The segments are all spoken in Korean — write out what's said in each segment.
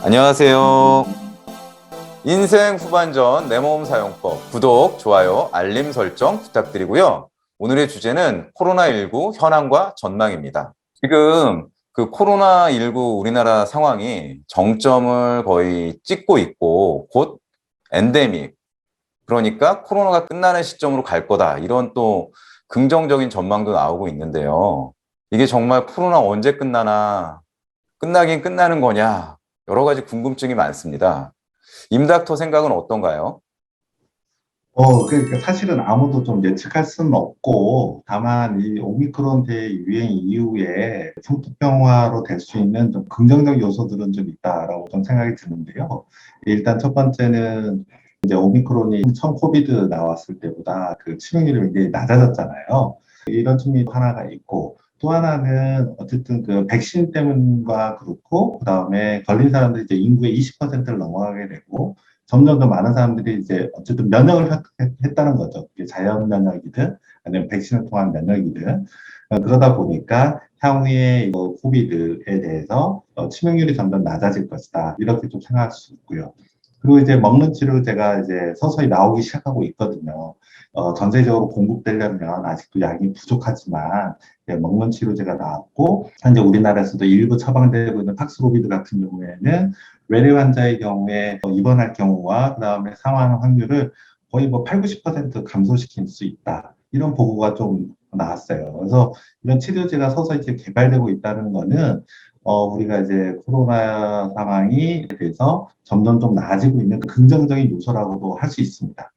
안녕하세요. 인생 후반전 내 몸 사용법 구독, 좋아요, 알림 설정 부탁드리고요. 오늘의 주제는 코로나19 현황과 전망입니다. 지금 그 코로나19 우리나라 상황이 정점을 거의 찍고 있고 곧 엔데믹 그러니까 코로나가 끝나는 시점으로 갈 거다. 이런 또 긍정적인 전망도 나오고 있는데요. 이게 정말 코로나 언제 끝나나 끝나긴 끝나는 거냐 여러 가지 궁금증이 많습니다. 임닥터 생각은 어떤가요? 어, 그러니까 사실은 아무도 좀 예측할 수는 없고, 다만 이 오미크론 대유행 이후에 풍토병화로 될 수 있는 좀 긍정적 요소들은 좀 있다라고 좀 생각이 드는데요. 일단 첫 번째는 이제 오미크론이 처음 코비드 나왔을 때보다 그 치명률이 굉장히 낮아졌잖아요. 이런 측면이 하나가 있고, 또 하나는 어쨌든 그 백신 때문과 그렇고, 그 다음에 걸린 사람들이 이제 인구의 20%를 넘어가게 되고, 점점 더 많은 사람들이 이제 어쨌든 면역을 했- 했다는 거죠. 자연 면역이든 아니면 백신을 통한 면역이든 어, 그러다 보니까 향후에 이거 코비드에 대해서 어, 치명률이 점점 낮아질 것이다. 이렇게 좀 생각할 수 있고요. 그리고 이제 먹는 치료제가 이제 서서히 나오기 시작하고 있거든요. 어, 전세적으로 공급되려면 아직도 약이 부족하지만 먹는 치료제가 나왔고 현재 우리나라에서도 일부 처방되고 있는 팍스로비드 같은 경우에는 외래 환자의 경우에 어, 입원할 경우와 그 다음에 사망 확률을 거의 뭐 8, 90% 감소시킬 수 있다. 이런 보고가 좀 나왔어요. 그래서 이런 치료제가 서서히 이제 개발되고 있다는 거는 어, 우리가 이제 코로나 상황이 돼서 점점 좀 나아지고 있는 긍정적인 요소라고도 할 수 있습니다.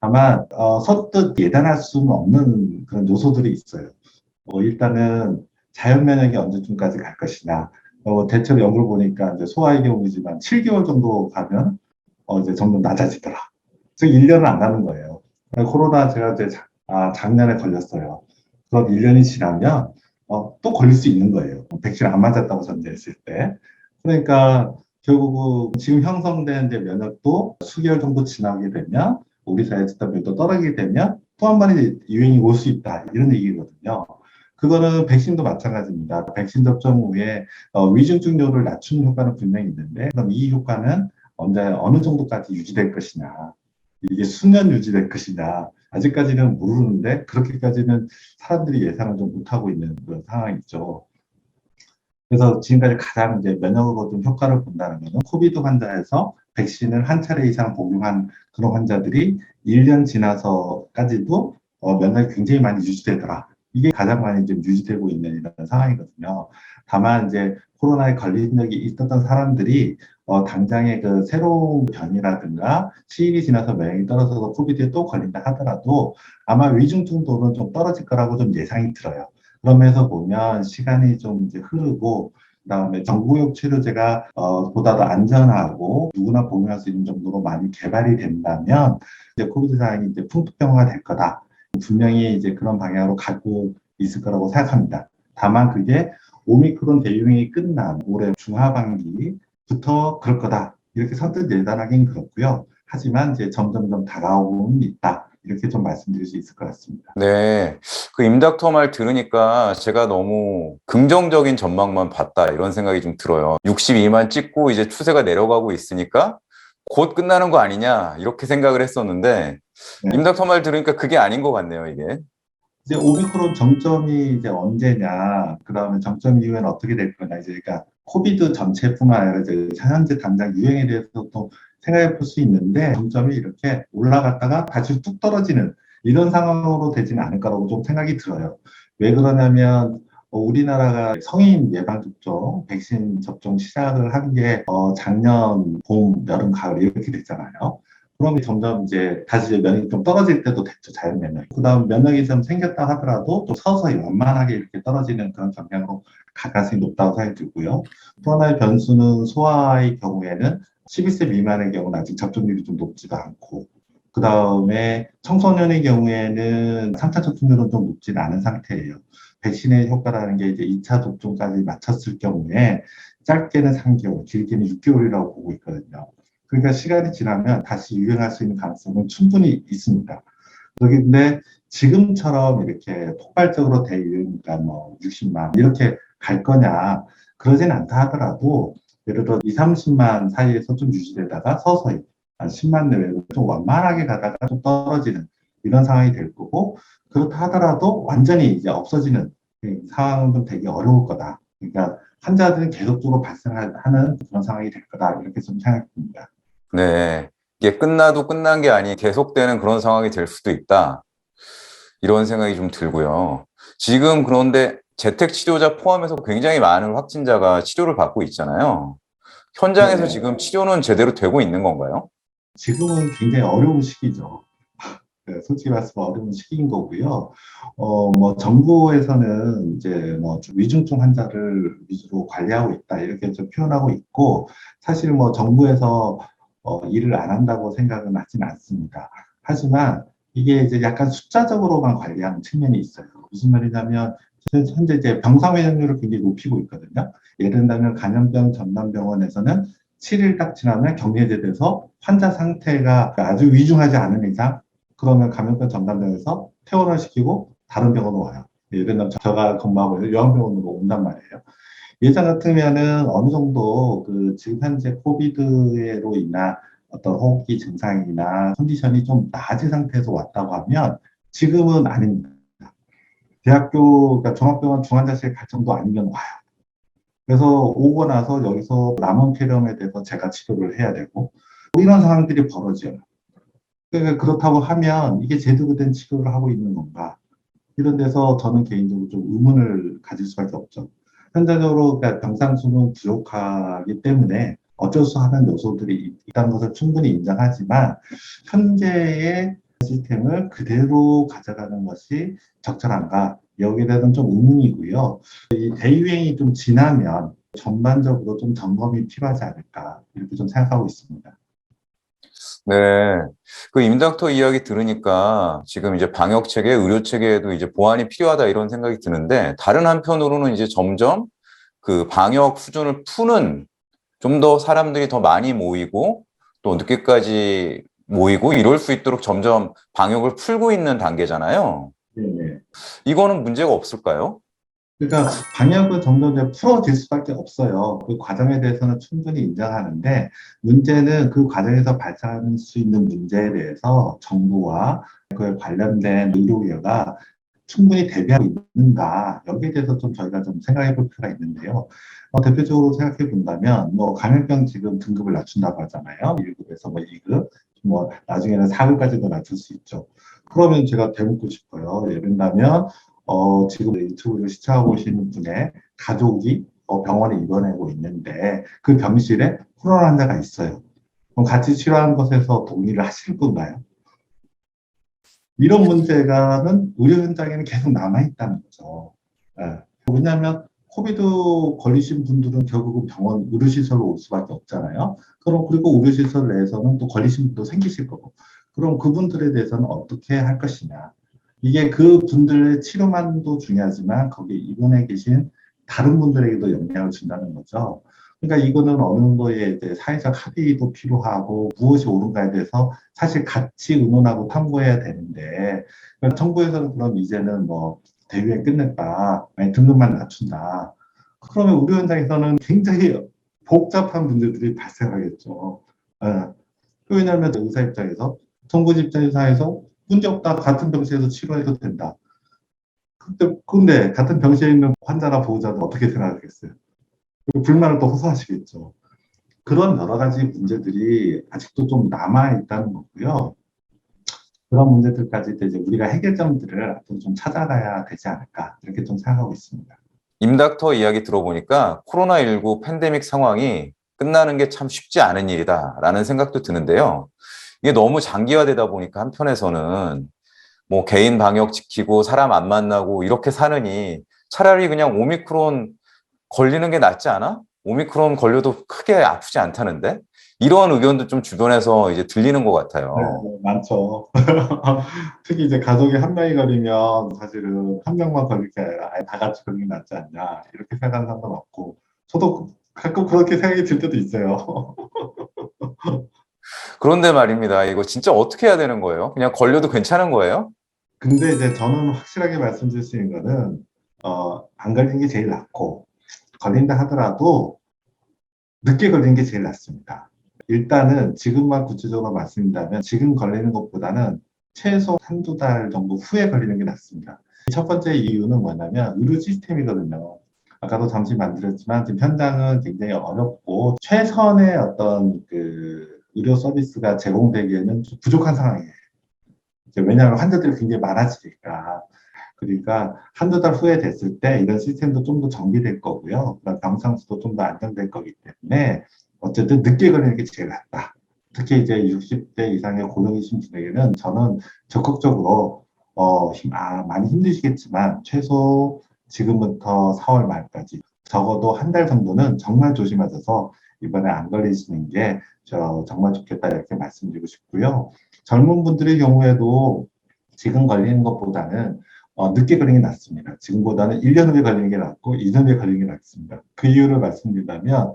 다만, 어, 선뜻 예단할 수는 없는 그런 요소들이 있어요. 어, 일단은 자연 면역이 언제쯤까지 갈 것이냐. 어, 대체로 연구를 보니까 이제 소아의 경우이지만 7개월 정도 가면 어, 이제 점점 낮아지더라. 즉 1년은 안 가는 거예요. 코로나 제가 이제 자- 아, 작년에 걸렸어요. 그럼 1년이 지나면 어, 또 걸릴 수 있는 거예요. 백신 안 맞았다고 전제했을 때. 그러니까 결국 지금 형성된 이제 면역도 수개월 정도 지나게 되면 우리 사회 집단면도 떨어지게 되면 또 한 번의 유행이 올 수 있다. 이런 얘기거든요. 그거는 백신도 마찬가지입니다. 백신 접종 후에 어, 위중증료를 낮추는 효과는 분명히 있는데 그럼 이 효과는 언제 어느 정도까지 유지될 것이냐 이게 수년 유지될 것이냐 아직까지는 모르는데 그렇게까지는 사람들이 예상을 좀 못하고 있는 그런 상황이죠. 그래서 지금까지 가장 이제 면역으로 좀 효과를 본다는 것은 코비드 환자에서 백신을 한 차례 이상 복용한 그런 환자들이 1년 지나서까지도 어, 면역이 굉장히 많이 유지되더라. 이게 가장 많이 좀 유지되고 있는 이런 상황이거든요. 다만 이제 코로나에 걸린 적이 있었던 사람들이 어, 당장의 그 새로운 변이라든가 시일이 지나서 면역이 떨어져서 코비드에 또 걸린다 하더라도 아마 위중증도는 좀 떨어질 거라고 좀 예상이 들어요. 그러면서 보면 시간이 좀 이제 흐르고 그다음에 정부용 치료제가 어, 보다 더 안전하고 누구나 복용할 수 있는 정도로 많이 개발이 된다면 이제 코비드 상황이 이제 풍토병화가 될 거다. 분명히 이제 그런 방향으로 가고 있을 거라고 생각합니다. 다만 그게 오미크론 대유행이 끝난 올해 중하반기부터 그럴 거다. 이렇게 선뜻 예단하기는 그렇고요. 하지만 이제 점점점 다가오고는 있다. 이렇게 좀 말씀드릴 수 있을 것 같습니다. 네. 그 임닥터 말 들으니까 제가 너무 긍정적인 전망만 봤다 이런 생각이 좀 들어요. 62만 찍고 이제 추세가 내려가고 있으니까 곧 끝나는 거 아니냐 이렇게 생각을 했었는데 네. 임 닥터 말 들으니까 그게 아닌 것 같네요, 이게. 이제 오미크론 정점이 이제 언제냐, 그 다음에 정점 이후에는 어떻게 될 거냐, 이제 그러니까 코비드 전체뿐만 아니라 이제 현재 당장 유행에 대해서도 생각해 볼 수 있는데 정점이 이렇게 올라갔다가 다시 뚝 떨어지는 이런 상황으로 되지는 않을 거라고 좀 생각이 들어요. 왜 그러냐면 어, 우리나라가 성인 예방 접종, 백신 접종 시작을 한게 어, 작년 봄, 여름, 가을 이렇게 됐잖아요. 그러면 점점 이제 다시 면역이 좀 떨어질 때도 됐죠, 자연 면역. 그 다음 면역이 좀 생겼다 하더라도 좀 서서히 완만하게 이렇게 떨어지는 그런 경향으로 갈 가능성이 높다고 생각이 들고요. 또 하나의 변수는 소아의 경우에는 12세 미만의 경우는 아직 접종률이 좀 높지도 않고, 그 다음에 청소년의 경우에는 3차 접종률은 좀 높지는 않은 상태예요. 백신의 효과라는 게 이제 2차 접종까지 마쳤을 경우에 짧게는 3개월, 길게는 6개월이라고 보고 있거든요. 그러니까 시간이 지나면 다시 유행할 수 있는 가능성은 충분히 있습니다. 그런데 지금처럼 이렇게 폭발적으로 대유행이니까 뭐 60만 이렇게 갈 거냐 그러진 않다 하더라도 예를 들어 2, 30만 사이에서 좀 유지되다가 서서히 한 10만 내외로 좀 완만하게 가다가 좀 떨어지는 이런 상황이 될 거고 그렇다 하더라도 완전히 이제 없어지는 그 상황은 좀 되게 어려울 거다. 그러니까 환자들은 계속적으로 발생하는 그런 상황이 될 거다. 이렇게 좀 생각됩니다. 네. 이게 끝나도 끝난 게 아닌 계속되는 그런 상황이 될 수도 있다. 이런 생각이 좀 들고요. 지금 그런데 재택 치료자 포함해서 굉장히 많은 확진자가 치료를 받고 있잖아요. 현장에서 네. 지금 치료는 제대로 되고 있는 건가요? 지금은 굉장히 어려운 시기죠. 네, 솔직히 말씀 어려운 시기인 거고요. 어, 뭐, 정부에서는 이제 뭐, 좀 위중증 환자를 위주로 관리하고 있다. 이렇게 좀 표현하고 있고, 사실 뭐, 정부에서 어, 일을 안 한다고 생각은 하진 않습니다. 하지만 이게 이제 약간 숫자적으로만 관리하는 측면이 있어요. 무슨 말이냐면, 현재 이제 병상 회전율을 굉장히 높이고 있거든요. 예를 들면 감염병 전담병원에서는 7일 딱 지나면 격리해제돼서 환자 상태가 아주 위중하지 않은 이상 그러면 감염병 전담병에서 퇴원을 시키고 다른 병원으로 와요. 예를 들면 제가 근무하고 요양병원으로 온단 말이에요. 예전 같으면은 어느 정도 그 지금 현재 코비드로 인한 어떤 호흡기 증상이나 컨디션이 좀 나아진 상태에서 왔다고 하면 지금은 아닙니다. 대학교, 그러니까 종합병원 중환자실 갈 정도 아니면 와요. 그래서 오고 나서 여기서 남은 폐렴에 대해서 제가 치료를 해야 되고 뭐 이런 상황들이 벌어져요. 그러니까 그렇다고 하면 이게 제대로 된 치료를 하고 있는 건가? 이런 데서 저는 개인적으로 좀 의문을 가질 수밖에 없죠. 현재적으로 그러니까 병상 수는 부족하기 때문에 어쩔 수 없는 요소들이 있다는 것을 충분히 인정하지만 현재의 시스템을 그대로 가져가는 것이 적절한가? 여기에 대해서는 좀 의문이고요. 이 대유행이 좀 지나면 전반적으로 좀 점검이 필요하지 않을까 이렇게 좀 생각하고 있습니다. 네. 그 임닥터 이야기 들으니까 지금 이제 방역 체계, 의료 체계에도 이제 보완이 필요하다 이런 생각이 드는데 다른 한편으로는 이제 점점 그 방역 수준을 푸는 좀 더 사람들이 더 많이 모이고 또 늦게까지 모이고 이럴 수 있도록 점점 방역을 풀고 있는 단계잖아요. 네. 이거는 문제가 없을까요? 그러니까 방역은 점점 이제 풀어질 수밖에 없어요. 그 과정에 대해서는 충분히 인정하는데 문제는 그 과정에서 발생할 수 있는 문제에 대해서 정부와 그에 관련된 의료계가 충분히 대비하고 있는가 여기에 대해서 좀 저희가 좀 생각해 볼 필요가 있는데요. 어, 대표적으로 생각해 본다면 뭐 감염병 지금 등급을 낮춘다고 하잖아요. 1급에서 뭐 2급, 뭐 나중에는 4급까지도 낮출 수 있죠. 그러면 제가 대묻고 싶어요. 예를 들면 어, 지금 유튜브를 시청하고 계시는 분의 가족이 어, 병원에 입원하고 있는데 그 병실에 코로나 환자가 있어요. 그럼 같이 치료하는 것에서 동의를 하실 건가요? 이런 문제가는 의료 현장에는 계속 남아있다는 거죠. 예. 왜냐하면 코비드 걸리신 분들은 결국은 병원 의료시설로 올 수밖에 없잖아요. 그럼 그리고 의료시설 내에서는 또 걸리신 분도 생기실 거고. 그럼 그분들에 대해서는 어떻게 할 것이냐. 이게 그 분들의 치료만도 중요하지만 거기에 입원해 계신 다른 분들에게도 영향을 준다는 거죠. 그러니까 이거는 어느 정도의 이제 사회적 합의도 필요하고 무엇이 옳은가에 대해서 사실 같이 의논하고 탐구해야 되는데 그러니까 정부에서는 그럼 이제는 뭐 대유행 끝냈다, 등급만 낮춘다. 그러면 의료 현장에서는 굉장히 복잡한 문제들이 발생하겠죠. 예. 왜냐하면 의사 입장에서 정부 입장에서 문제 없다. 같은 병실에서 치료해도 된다. 근데, 근데 같은 병실에 있는 환자나 보호자는 어떻게 생각하겠어요? 불만을 또 호소하시겠죠. 그런 여러 가지 문제들이 아직도 좀 남아 있다는 거고요. 그런 문제들까지 이제 우리가 해결점들을 앞으로 좀 찾아가야 되지 않을까, 이렇게 좀 생각하고 있습니다. 임닥터 이야기 들어보니까 코로나19 팬데믹 상황이 끝나는 게 참 쉽지 않은 일이다라는 생각도 드는데요. 이게 너무 장기화되다 보니까 한편에서는 뭐 개인 방역 지키고 사람 안 만나고 이렇게 사느니 차라리 그냥 오미크론 걸리는 게 낫지 않아? 오미크론 걸려도 크게 아프지 않다는데? 이런 의견도 좀 주변에서 이제 들리는 것 같아요. 네, 많죠. 특히 이제 가족이 한 명이 걸리면 사실은 한 명만 걸릴 게 아니라 아예 다 같이 걸리는 게 낫지 않냐 이렇게 생각하는 사람도 많고 저도 가끔 그렇게 생각이 들 때도 있어요. 그런데 말입니다. 이거 진짜 어떻게 해야 되는 거예요? 그냥 걸려도 괜찮은 거예요? 근데 이제 저는 확실하게 말씀드릴 수 있는 거는 어, 안 걸리는 게 제일 낫고 걸린다 하더라도 늦게 걸리는 게 제일 낫습니다. 일단은 지금만 구체적으로 말씀드리면 지금 걸리는 것보다는 최소 한두 달 정도 후에 걸리는 게 낫습니다. 첫 번째 이유는 뭐냐면 의료 시스템이거든요. 아까도 잠시 만들었지만 지금 현장은 굉장히 어렵고 최선의 어떤 그 의료 서비스가 제공되기에는 좀 부족한 상황이에요. 왜냐하면 환자들이 굉장히 많아지니까. 그러니까 한두 달 후에 됐을 때 이런 시스템도 좀 더 정비될 거고요. 그다음 병상수도 좀 더 안정될 거기 때문에 어쨌든 늦게 걸리는 게 제일 낫다. 특히 이제 60대 이상의 고령이신 분에게는 저는 적극적으로 어, 힘- 아, 많이 힘드시겠지만 최소 지금부터 4월 말까지 적어도 한 달 정도는 정말 조심하셔서 이번에 안 걸리시는 게 저 정말 좋겠다 이렇게 말씀드리고 싶고요. 젊은 분들의 경우에도 지금 걸리는 것보다는 어, 늦게 걸리는 게 낫습니다. 지금보다는 1년 후에 걸리는 게 낫고 2년 후에 걸리는 게 낫습니다. 그 이유를 말씀드리자면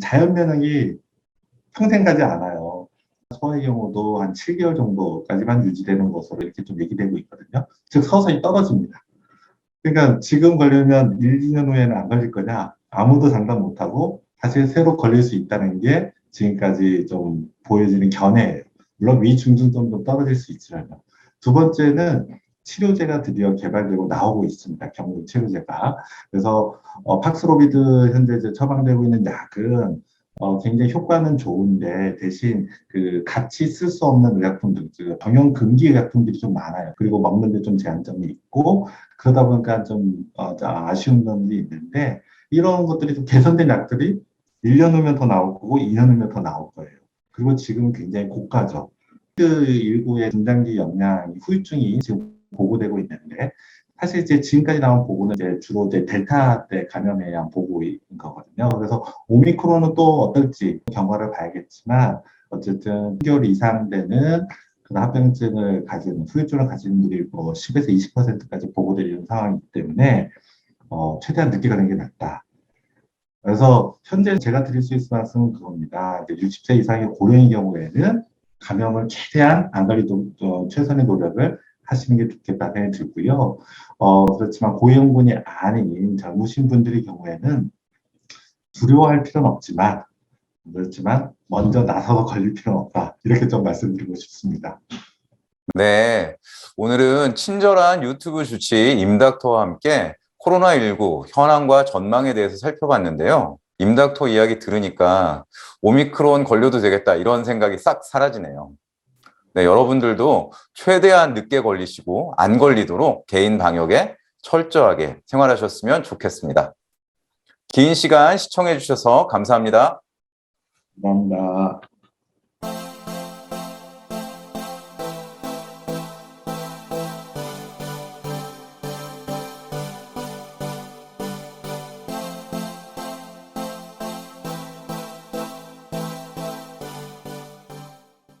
자연 면역이 평생 가지 않아요. 소아의 경우도 한 7개월 정도까지만 유지되는 것으로 이렇게 좀 얘기되고 있거든요. 즉 서서히 떨어집니다. 그러니까 지금 걸리면 1, 2년 후에는 안 걸릴 거냐? 아무도 장담 못하고 사실 새로 걸릴 수 있다는 게 지금까지 좀 보여지는 견해예요. 물론 위중증점도 떨어질 수 있지만 두 번째는 치료제가 드디어 개발되고 나오고 있습니다. 경구 치료제가. 그래서 어, 팍스로비드 현재 이제 처방되고 있는 약은 어, 굉장히 효과는 좋은데 대신 그 같이 쓸 수 없는 의약품들, 그 병용 금기 의약품들이 좀 많아요. 그리고 먹는데 좀 제한점이 있고 그러다 보니까 좀 어, 아쉬운 점이 있는데 이런 것들이 좀 개선된 약들이 1년 후면 더 나올 거고 2년 후면 더 나올 거예요. 그리고 지금 굉장히 고가죠. 그 일부의 중장기 영양 후유증이 지금 보고되고 있는데 사실 이제 지금까지 나온 보고는 이제 주로 이제 델타 때 감염에 의한 보고인 거거든요. 그래서 오미크론은 또 어떨지 경과를 봐야겠지만 어쨌든 3개월 이상 되는 그 합병증을 가진 후유증을 가진 분들이 뭐 10에서 20%까지 보고되는 상황이기 때문에 어, 최대한 늦게 가는 게 낫다. 그래서 현재 제가 드릴 수 있는 말씀은 그겁니다. 이제 60세 이상의 고령의 경우에는 감염을 최대한 안 걸리도록 어, 최선의 노력을 하시는 게 좋겠다 생각이 들고요. 어, 그렇지만 고위험군이 아닌 젊으신 분들의 경우에는 두려워할 필요는 없지만 그렇지만 먼저 나서서 걸릴 필요는 없다. 이렇게 좀 말씀드리고 싶습니다. 네. 오늘은 친절한 유튜브 주치 임닥터와 함께 코로나19 현황과 전망에 대해서 살펴봤는데요. 임닥터 이야기 들으니까 오미크론 걸려도 되겠다 이런 생각이 싹 사라지네요. 네, 여러분들도 최대한 늦게 걸리시고 안 걸리도록 개인 방역에 철저하게 생활하셨으면 좋겠습니다. 긴 시간 시청해 주셔서 감사합니다. 감사합니다.